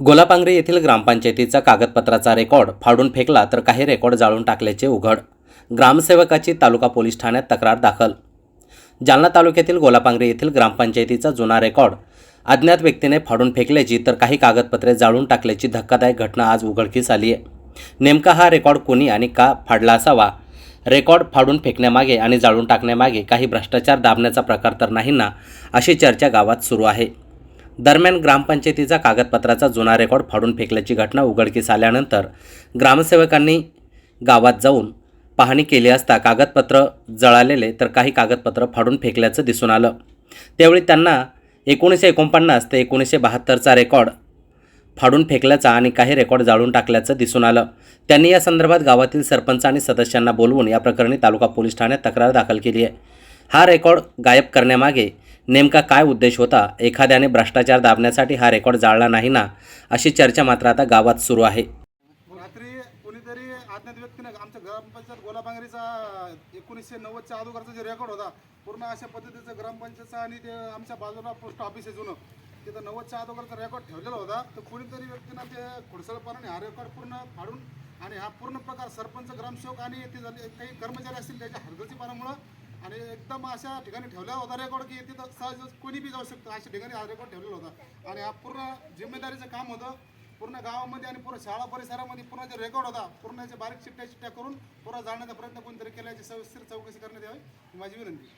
गोलापांगरी येथील ग्रामपंचायतीचा कागदपत्राचा रेकॉर्ड फाडून फेकला तर काही रेकॉर्ड जाळून टाकल्याचे उघड. ग्रामसेवकाची तालुका पोलीस ठाण्यात तक्रार दाखल. जालना तालुक्यातील गोलापांगरी येथील ग्रामपंचायतीचा जुना रेकॉर्ड अज्ञात व्यक्तीने फाडून फेकल्याची तर काही कागदपत्रे जाळून टाकल्याची धक्कादायक घटना आज उघडकीस आली आहे. नेमका हा रेकॉर्ड कोणी आणि का फाडला असावा? रेकॉर्ड फाडून फेकण्यामागे आणि जाळून टाकण्यामागे काही भ्रष्टाचार दाबण्याचा प्रकार तर नाही ना अशी चर्चा गावात सुरू आहे. दरम्यान ग्रामपंचायतीचा कागदपत्राचा जुना रेकॉर्ड फाडून फेकल्याची घटना उघडकीस आल्यानंतर ग्रामसेवकांनी गावात जाऊन पाहणी केली असता कागदपत्र जळालेले तर काही कागदपत्र फाडून फेकल्याचं दिसून आलं. त्यावेळी त्यांना एकोणीसशे एकोणपन्नास ते एकोणीसशे बहात्तरचा रेकॉर्ड फाडून फेकल्याचा आणि काही रेकॉर्ड जाळून टाकल्याचं दिसून आलं. त्यांनी या संदर्भात गावातील सरपंच आणि सदस्यांना बोलवून या प्रकरणी तालुका पोलीस ठाण्यात तक्रार दाखल केली आहे. हा रेकॉर्ड गायब करण्यामागे नेमका काय उद्देश होता एखाद्याने भ्रष्टाचार दाबण्यासाठी हा रेकॉर्ड जाळला नाही ना अशी चर्चा मात्र आता गावात सुरू आहे. रात्री कोणीतरी अज्ञात व्यक्तीनं आमच्या ग्रामपंचायत गोलाबांगरीचा एकोणीसशे नव्वदच्या अगोदरचा जे रेकॉर्ड होता पूर्ण अशा पद्धतीचं ग्रामपंचायतचा आणि ते आमच्या बाजूला पोस्ट ऑफिस आहे जुनं तिथं नव्वदच्या अगोदरचा रेकॉर्ड ठेवलेला होता. तर कोणीतरी व्यक्तीनं ते खुडसळपणाने हा रेकॉर्ड पूर्ण फाडून आणि हा पूर्ण प्रकार सरपंच ग्रामसेवक आणि ते झाले काही कर्मचारी असतील त्याच्या हरकतीपणामुळं आणि एकदम अशा ठिकाणी ठेवला होता रेकॉर्ड की तिथं सहज कोणी बी जाऊ शकतं. अशा ठिकाणी हा रेकॉर्ड ठेवलेला होता. आणि हा पूर्ण जिम्मेदारीचं काम होतं. पूर्ण गावामध्ये आणि पूर्ण शाळा परिसरामध्ये पूर्ण जे रेकॉर्ड होता पूर्ण जे बारीक चिट्ट्या चिट्ट्या करून पूर्ण जाळण्याचा प्रयत्न कोणतरी केल्याची सविस्तर चौकशी करण्यात यावी माझी विनंती.